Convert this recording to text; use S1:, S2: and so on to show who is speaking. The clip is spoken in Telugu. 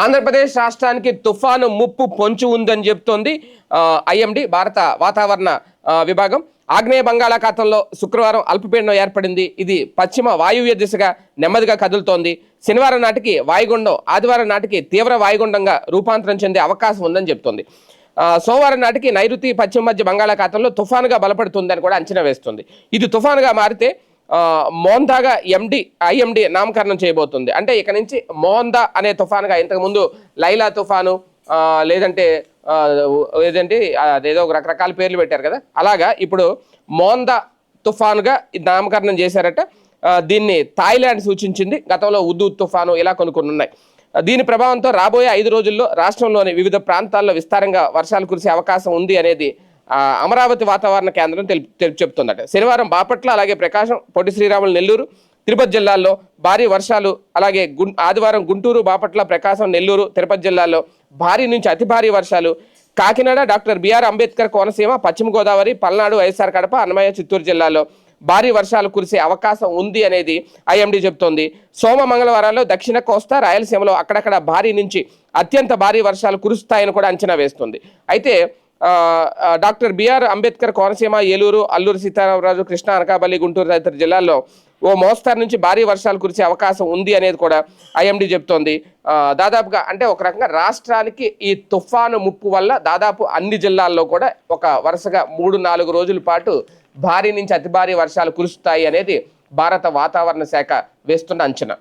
S1: ఆంధ్రప్రదేశ్ రాష్ట్రానికి తుఫాను ముప్పు పొంచి ఉందని చెప్తోంది ఐఎండి భారత వాతావరణ విభాగం. ఆగ్నేయ బంగాళాఖాతంలో శుక్రవారం అల్పపీడనం ఏర్పడింది. ఇది పశ్చిమ వాయువ్య దిశగా నెమ్మదిగా కదులుతోంది. శనివారం నాటికి వాయుగుండం ఆదివారం నాటికి తీవ్ర వాయుగుండంగా రూపాంతరం చెందే అవకాశం ఉందని చెప్తోంది. సోమవారం నాటికి నైరుతి పశ్చిమ మధ్య బంగాళాఖాతంలో తుఫానుగా బలపడుతుందని కూడా అంచనా వేస్తుంది. ఇది తుఫానుగా మారితే మోందాగా ఎండి ఐఎండి నామకరణం చేయబోతుంది. అంటే ఇక నుంచి మోందా అనే తుఫాన్గా ఇంతకుముందు లైలా తుఫాను లేదంటే ఏదంటే అదేదో ఒక రకరకాల పేర్లు పెట్టారు కదా. అలాగా ఇప్పుడు మోందా తుఫానుగా ఇది నామకరణం చేశారట. దీన్ని థాయిలాండ్ సూచించింది. గతంలో ఉద్దు తుఫాను ఇలా కొన్ని కొన్ని ఉన్నాయి దీని ప్రభావంతో రాబోయే ఐదు రోజుల్లో రాష్ట్రంలోని వివిధ ప్రాంతాల్లో విస్తారంగా వర్షాలు కురిసే అవకాశం ఉంది అనేది అమరావతి వాతావరణ కేంద్రం తెలుపు తెలు- చెప్తుందట శనివారం బాపట్ల అలాగే ప్రకాశం పొట్టి శ్రీరాములు నెల్లూరు తిరుపతి జిల్లాల్లో భారీ వర్షాలు అలాగే గుం ఆదివారం గుంటూరు బాపట్ల ప్రకాశం నెల్లూరు తిరుపతి జిల్లాల్లో భారీ నుంచి అతి భారీ వర్షాలు. Kakinada doctor B R Ambedkar Konaseema పశ్చిమ గోదావరి పల్నాడు వైఎస్ఆర్ కడప అన్నమయ్య చిత్తూరు జిల్లాలో భారీ వర్షాలు కురిసే అవకాశం ఉంది అనేది ఐఎండీ చెబుతోంది. సోమ మంగళవారాల్లో దక్షిణ కోస్తా రాయలసీమలో అక్కడక్కడ భారీ నుంచి అత్యంత భారీ వర్షాలు కురుస్తాయని కూడా అంచనా వేస్తుంది. అయితే doctor B R Ambedkar Konaseema Eluru Alluru Seetharamaraju Krishna Anakapalli Guntur తదితర జిల్లాల్లో ఓ మోస్తారు నుంచి భారీ వర్షాలు కురిసే అవకాశం ఉంది అనేది కూడా ఐఎండీ చెప్తోంది. దాదాపుగా అంటే ఒక రకంగా రాష్ట్రానికి ఈ తుఫాను ముప్పు వల్ల దాదాపు అన్ని జిల్లాల్లో కూడా ఒక వరుసగా మూడు నాలుగు రోజుల పాటు భారీ నుంచి అతి భారీ వర్షాలు కురుస్తాయి అనేది భారత వాతావరణ శాఖ వేస్తున్న అంచనా.